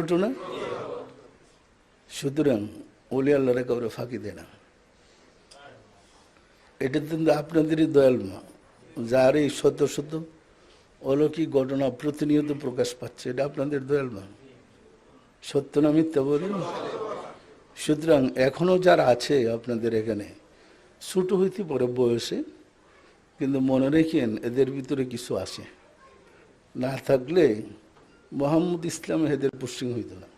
উঠো না? সুতরাং আল্লাহরা কাউরে ফাঁকি দেয় না। এটা কিন্তু আপনাদেরই দয়াল যার এই শত শত অলৌকিক ঘটনা প্রতিনিয়ত প্রকাশ পাচ্ছে, এটা আপনাদের দয়াল মা। সত্য না মিথ্যা বলেন? সুতরাং এখনও যারা আছে আপনাদের এখানে, ছোট হইতে পারে বয়সে কিন্তু মনে রেখেন এদের ভিতরে কিছু আছে। না থাকলে মোহাম্মদ ইসলাম এদের পুষ্টিং হইত না।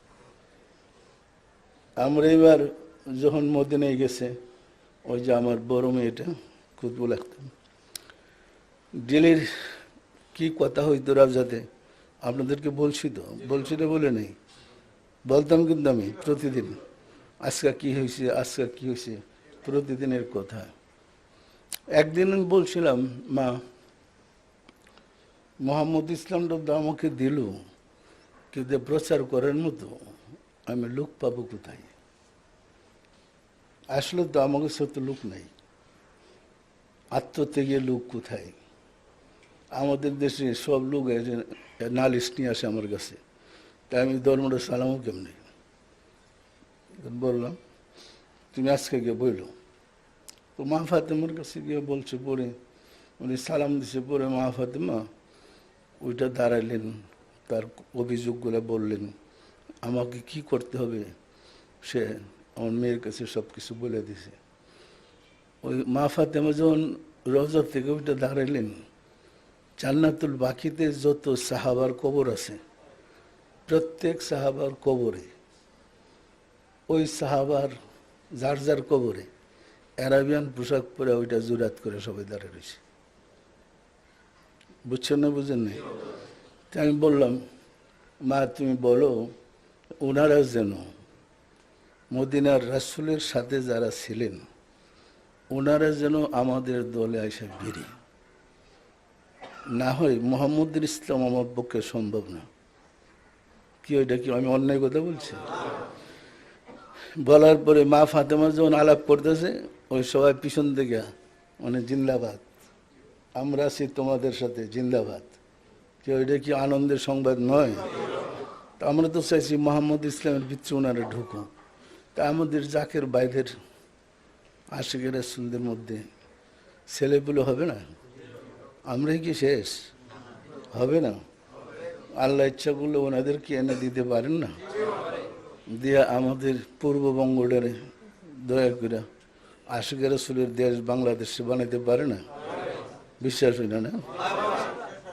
আমরা এবার যখন মদিনায় গেছে, ওই যে আমার বড় মেয়েটা খুতবু লাগতাম ডেলির কি কথা হইতো রাজাতে আপনাদেরকে বলছি তো বলছি তো বলে নেই। বলতাম কিন্তু আমি প্রতিদিন। আজকে কি হয়েছে আজকে কি হয়েছে প্রতিদিনের কথা। একদিন বলছিলাম, মা, মোহাম্মদ ইসলামটা তো আমাকে দিল। কিন্তু প্রচার করার মতো আমি লোক পাবো কোথায় আসলে তো আমাকে সত্য লোক নাই আত্মত্যাগের লোক কোথায় আমাদের দেশে সব লোক এসে নালিশ নিয়ে আসে আমার কাছে তাই আমি ধর্মটা সালামও কেমনি বললাম তুমি আজকে গিয়ে বইলো তো মা ফাতেমার কাছে গিয়ে বলছে পরে উনি সালাম দিছে পরে মা ফাতেমা। ওইটা দাঁড়াইলেন। তার অভিযোগগুলো বললেন, আমাকে কি করতে হবে? সে আমার মেয়ের কাছে সব কিছু বলে দিছে। ওই মা ফাতেমা যখন রজা থেকে ওইটা দাঁড়াইলেন, জান্নাতুল বাকিতে যত সাহাবার কবর আছে, প্রত্যেক সাহাবার কবরে, ওই সাহাবার যার যার কবরে, অ্যারাবিয়ান পোশাক পরে ওইটা জুরাত করে সবাই দাঁড়িয়ে রয়েছে। বুঝছেন না বুঝেন নাই? তাই আমি বললাম, মা, তুমি বলো ওনারা যেন মদিনার রাসুলের সাথে যারা ছিলেন ওনারা যেন আমাদের দলে এসে ভিড়ে। না হয় মোহাম্মদুল ইসলাম আমার পক্ষে সম্ভব না। কি ওইটা কি আমি অন্যায় কথা বলছি? বলার পরে মা ফাতেমা যখন আলাপ করতেছে, ওই সবাই পিছন থেকে মানে জিন্দাবাদ, আমরা আছি তোমাদের সাথে, জিন্দাবাদ। কি ওইটা কি আনন্দের সংবাদ নয়? তা আমরা তো চাইছি মোহাম্মদ ইসলামের ভিতরে ওনারা ঢুকো তা আমাদের জাকের বাইরের আশিকের রাসুলদের মধ্যে ছেলেগুলো হবে না? আমরাই কি শেষ? হবে না? আল্লাহ ইচ্ছা করলে ওনাদেরকে এনে দিতে পারেন না? দিয়ে আমাদের পূর্ববঙ্গটারে দয়া করে আশিকের রসুলের দেশ বাংলাদেশে বানাইতে পারে না? বিশ্বাস না না?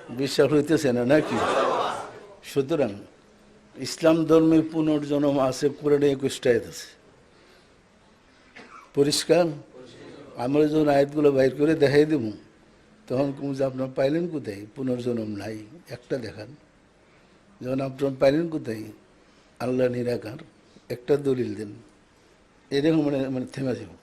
বিশ্বাস হইতেছে না নাকি? সুতরাং ইসলাম ধর্মে পুনর্জন্ম আছে, কোরআনে একুশটা আয়াত আছে। পরিষ্কার? আমরা যখন আয়াতগুলো বাইর করে দেখাই দেব, তখন যে আপনার পাইলেন কোথায়? পুনর্জন্ম নাই, একটা দেখান। যখন আপনার পাইলেন কোথায়? আল্লাহ নিরাকার, একটা দলিল দেন। এরকম মানে মানে থেমে যাব।